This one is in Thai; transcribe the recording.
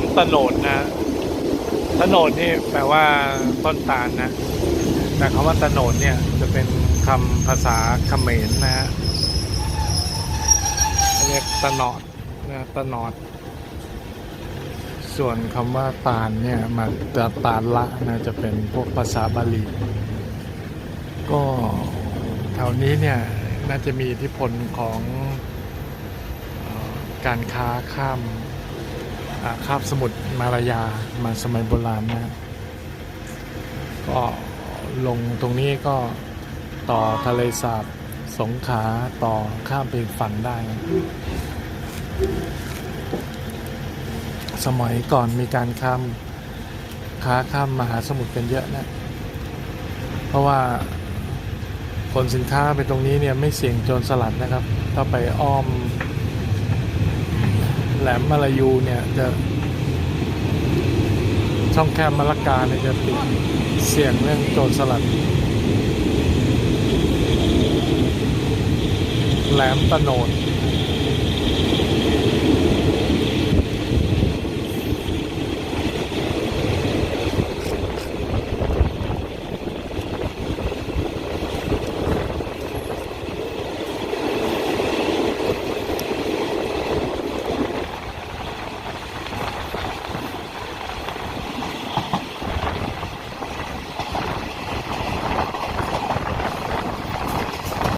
มตะโหนดนะตะโหนดนี่แปลว่าต้นตาลนะ แต่คำว่าตะโหนดเนี่ยจะเป็นคำภาษาเขมรนะฮะเรียกตะหนอดนะตะหนอด ส่วนคำว่าตาลเนี่ยมาจะตาลละนะจะเป็นพวกภาษาบาลี ก็แถวนี้เนี่ยน่าจะมีอิทธิพลของการค้าข้าม อ่าข้ามสมุทรมาลายามาสมัยโบราณนะก็ลงตรงนี้ก็ต่อทะเลสาบสงขาต่อข้ามไปฝั่งได้ สมัยก่อนมีการข้ามค้าข้ามมหาสมุทรกันเยอะนะ เพราะว่าขนสินค้าไปตรงนี้เนี่ยไม่เสี่ยงโจรสลัดนะครับ ถ้าไปอ้อม หลมมาลายูเนี่ยจะช่องแคบมะละกาเนี่ยจะติดเสี่ยงเรื่องโจรสลัด แหลมตะโนด